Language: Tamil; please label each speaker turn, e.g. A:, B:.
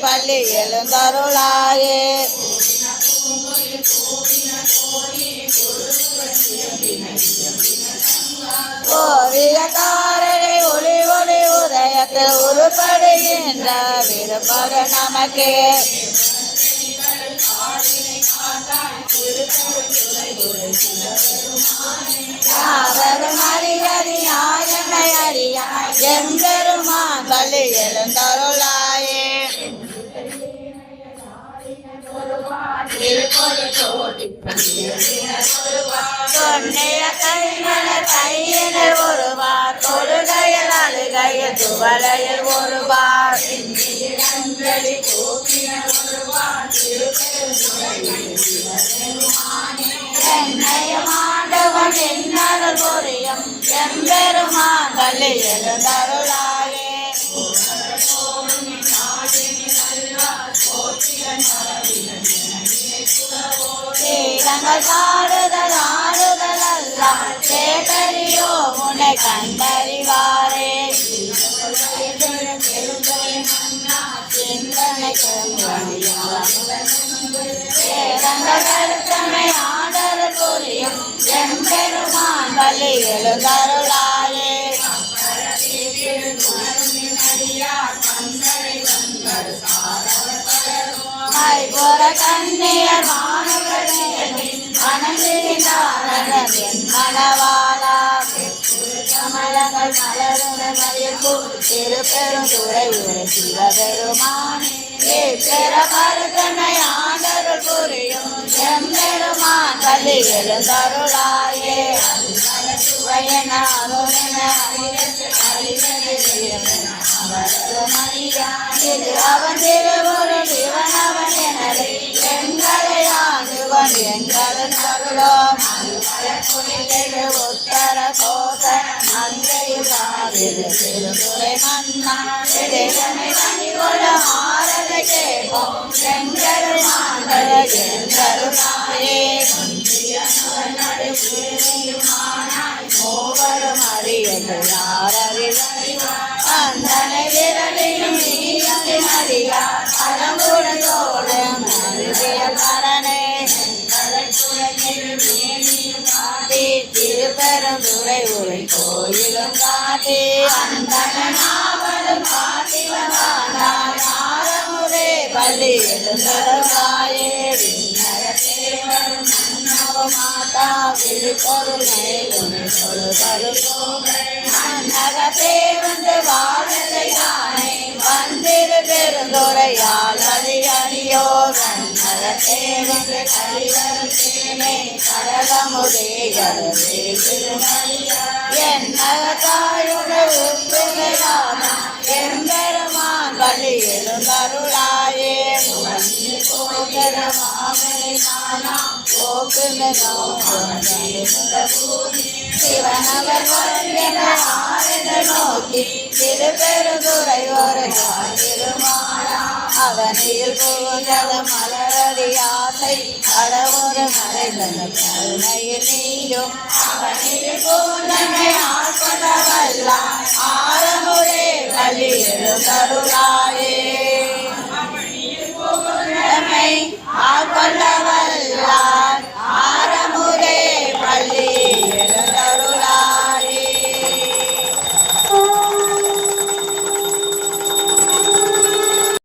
A: பள்ளி எழுந்தருளாயே. ஓவியக்காரரை ஒளி ஒளி உதயத்தில் உருப்படுகின்ற விருப்பது நமக்கு. யாவரும் அறியறியாய் என்னை அறியாய் எம்பெருமான் பள்ளி எழுந்தார் ஒருவார் தொழுகையில் அழுகையில் துவலையில் ஒருவார் என்னையும் ஆண்டவன் என்னருள் புரியும் எம்பெருமான் எழுந்தருளாயே தீரங்கள் பாடுதல் ஆடுதல் அல்ல சேகரியோ உன்னை கண்டறிவாரே கருத்தமை ஆடல் புரியும் எம்பெருமான் பள்ளி எழுந்தருளாயே ஐபுற கண்ணியர் மாணவர்களே மனதிரிந்தாரன் என் மனவாளா கமலங்கள் மலருடன் மதிப்பு உரை சிவபெருமானே ஆண்டருள் புரியும் எம்பெருமான் எழுந்தருளாயே சுவையன அவன் எங்களின் அருளோம் உத்தர கோத மன்னா ஆரத கேட்போம் மூவரும் அறியது திருப்பெருந்துறை உரை கோயிலும் காட்டி. அந்தனாவலும் காட்டி பள்ளி எழுந்தருளாயே மாதா வந்து வாழலை யானை வந்திரு பெருந்துரையா. கண்ணகத்தே கலிவரும் சேனை கடலமுதே கருவே என்னகத்தாயுடைய எம்பெருமான் சிவனவர் நோக்கி திருப்பெருந்துரை ஒரு திருமாலா அவனையில் புகழ மலரடி ஆசை கடவுறு மறைந்தன கருணையில் நீயும். அவனையில் புகழனை ஆட்கொண்டவல்ல ஆரமுறை பள்ளி எழுந்தருளாயே.